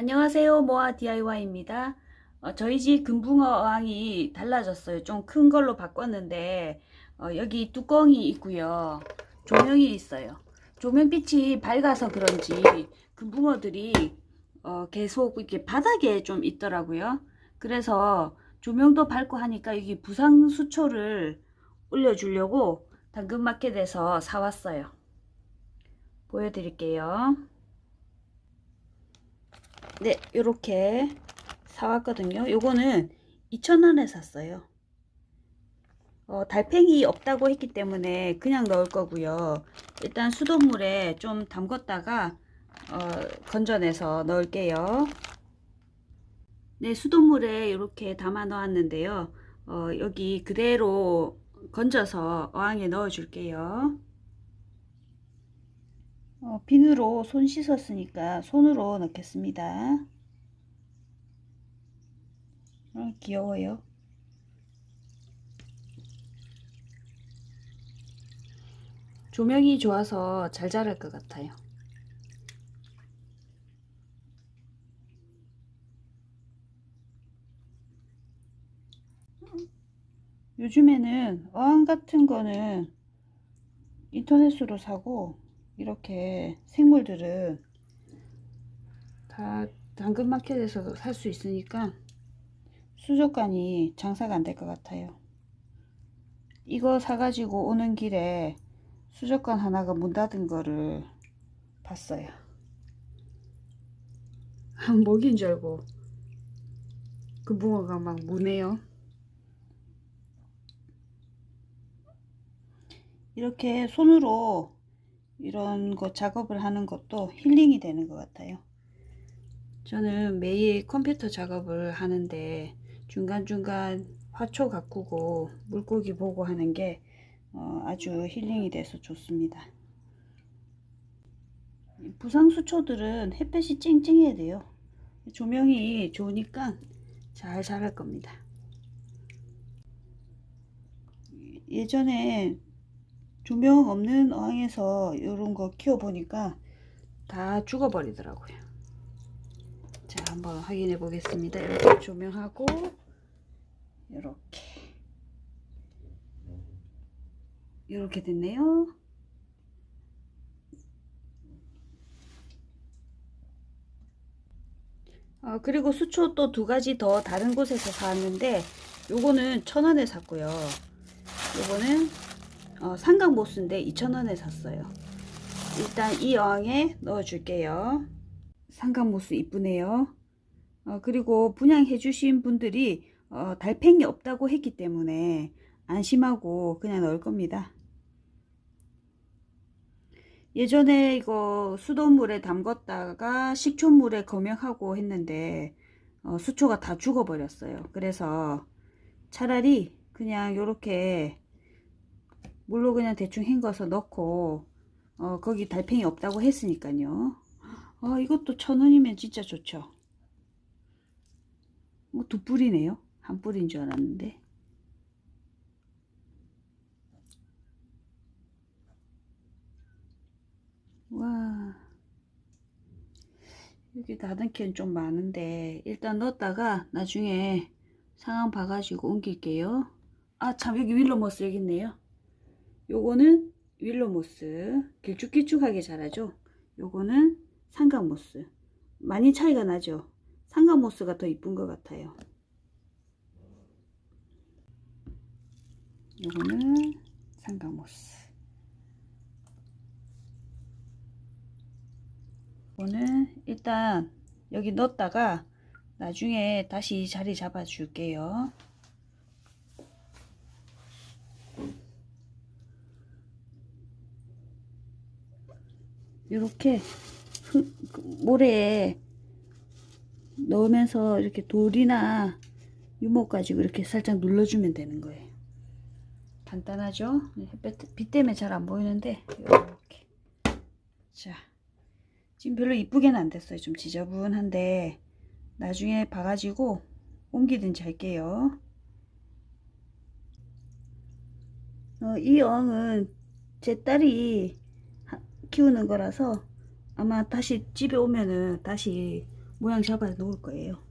안녕하세요. 모아 DIY입니다. 어, 저희 집 금붕어 어항이 달라졌어요. 좀 큰 걸로 바꿨는데 어, 여기 뚜껑이 있고요. 조명이 있어요. 조명빛이 밝아서 그런지 금붕어들이 어, 계속 이렇게 바닥에 좀 있더라고요. 그래서 조명도 밝고 하니까 여기 부상 수초를 올려주려고 당근마켓에서 사왔어요. 보여드릴게요. 네, 요렇게 사왔거든요. 요거는 2,000원에 샀어요. 어, 달팽이 없다고 했기 때문에 그냥 넣을 거고요. 일단 수돗물에 좀 담궜다가 어, 건져내서 넣을게요. 네, 수돗물에 이렇게 담아 놓았는데요. 어, 여기 그대로 건져서 어항에 넣어 줄게요. 어, 비누로 손 씻었으니까 손으로 넣겠습니다. 어, 귀여워요. 조명이 좋아서 잘 자랄 것 같아요. 요즘에는 어항 같은 거는 인터넷으로 사고 이렇게 생물들은 다 당근마켓에서도 살수 있으니까 수족관이 장사가 안 될 것 같아요. 이거 사가지고 오는 길에 수족관 하나가 문 닫은 거를 봤어요. 먹인 줄 알고 그 붕어가 막 무네요. 이렇게 손으로 이런 거 작업을 하는 것도 힐링이 되는 것 같아요. 저는 매일 컴퓨터 작업을 하는데 중간중간 화초 가꾸고 물고기 보고 하는 게 어, 아주 힐링이 돼서 좋습니다. 부상수초들은 햇볕이 쨍쨍해야 돼요. 조명이 좋으니까 잘 자랄 겁니다. 예전에 조명 없는 어항에서 이런 거 키워보니까 다 죽어버리더라고요. 자, 한번 확인해 보겠습니다. 이렇게 조명하고 이렇게 이렇게 됐네요. 어, 그리고 수초 또 두 가지 더 다른 곳에서 사왔는데 요거는 천 원에 샀고요. 요거는 어, 삼각모스인데 2,000원에 샀어요. 일단 이 어항에 넣어줄게요. 삼각모스 이쁘네요. 어, 그리고 분양해 주신 분들이 어, 달팽이 없다고 했기 때문에 안심하고 그냥 넣을 겁니다. 예전에 이거 수돗물에 담궜다가 식초물에 검역하고 했는데 어, 수초가 다 죽어버렸어요. 그래서 차라리 그냥 이렇게 물로 그냥 대충 헹궈서 넣고 어, 거기 달팽이 없다고 했으니까요. 아, 이것도 천 원이면 진짜 좋죠. 뭐두 뿌리네요. 한 뿌리인 줄 알았는데. 와. 여기 다듬기는 좀 많은데 일단 넣었다가 나중에 상황 봐가지고 옮길게요. 아 참 여기 윌로모스 여기 있네요. 요거는 윌로모스 길쭉길쭉하게 자라죠. 요거는 상각모스 많이 차이가 나죠. 상각모스가 더 이쁜 것 같아요. 요거는 상각모스 요거는 일단 여기 넣었다가 나중에 다시 자리 잡아 줄게요. 이렇게 모래에 넣으면서 이렇게 돌이나 유목 가지고 이렇게 살짝 눌러주면 되는 거예요. 간단하죠? 햇빛 빛 때문에 잘 안 보이는데 이렇게 자 지금 별로 이쁘게는 안 됐어요. 좀 지저분한데 나중에 봐가지고 옮기든지 할게요. 어, 이 어항은 제 딸이 키우는 거라서 아마 다시 집에 오면은 다시 모양 잡아 놓을 거예요.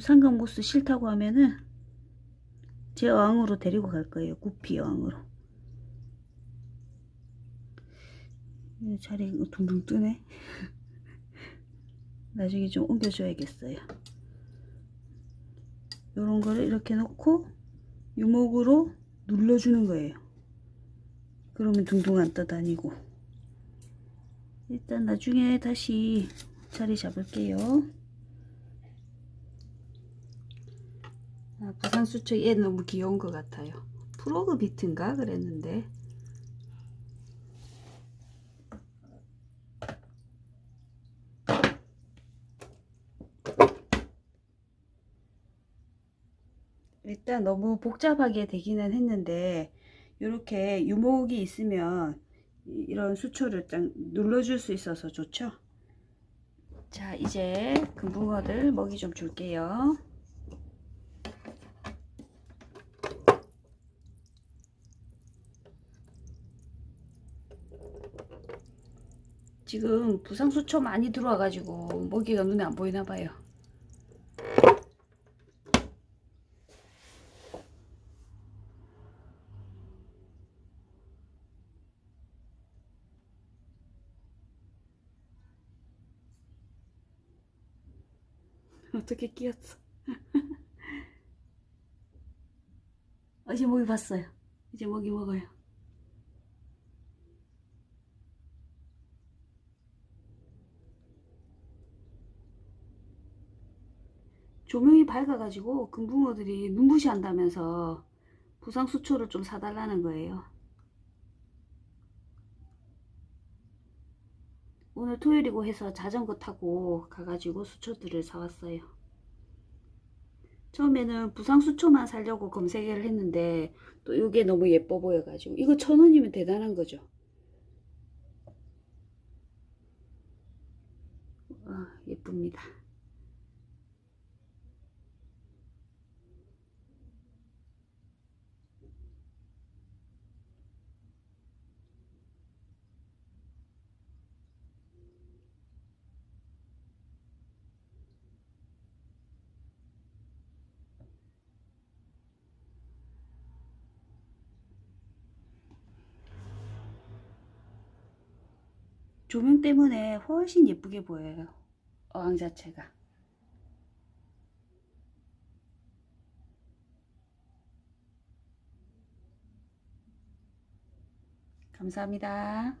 상관모스 싫다고 하면은 제 어항으로 데리고 갈 거예요. 구피. 이 자리 둥둥 뜨네. 나중에 좀 옮겨줘야겠어요. 요런 거를 이렇게 놓고 유목으로 눌러주는 거예요. 그러면 둥둥 안 떠다니고. 일단 나중에 다시 자리 잡을게요. 아, 부산수초 얘 너무 귀여운 것 같아요. 프로그 비트인가 그랬는데. 일단 너무 복잡하게 되기는 했는데 이렇게 유목이 있으면 이- 이런 수초를 딱 눌러줄 수 있어서 좋죠. 자 이제 금붕어들 먹이 좀 줄게요. 지금 부상수초 많이 들어와가지고 먹이가 눈에 안 보이나 봐요. 어떻게 끼었어? 어제 먹이 봤어요. 이제 먹이 먹어요. 조명이 밝아가지고 금붕어들이 눈부시 한다면서 부상 수초를 좀 사달라는 거예요. 오늘 토요일이고 해서 자전거 타고 가가지고 수초들을 사왔어요. 처음에는 부상 수초만 사려고 검색을 했는데 또 이게 너무 예뻐 보여가지고 이거 천 원이면 대단한 거죠. 아, 예쁩니다. 조명 때문에 훨씬 예쁘게 보여요. 어항 자체가. 감사합니다.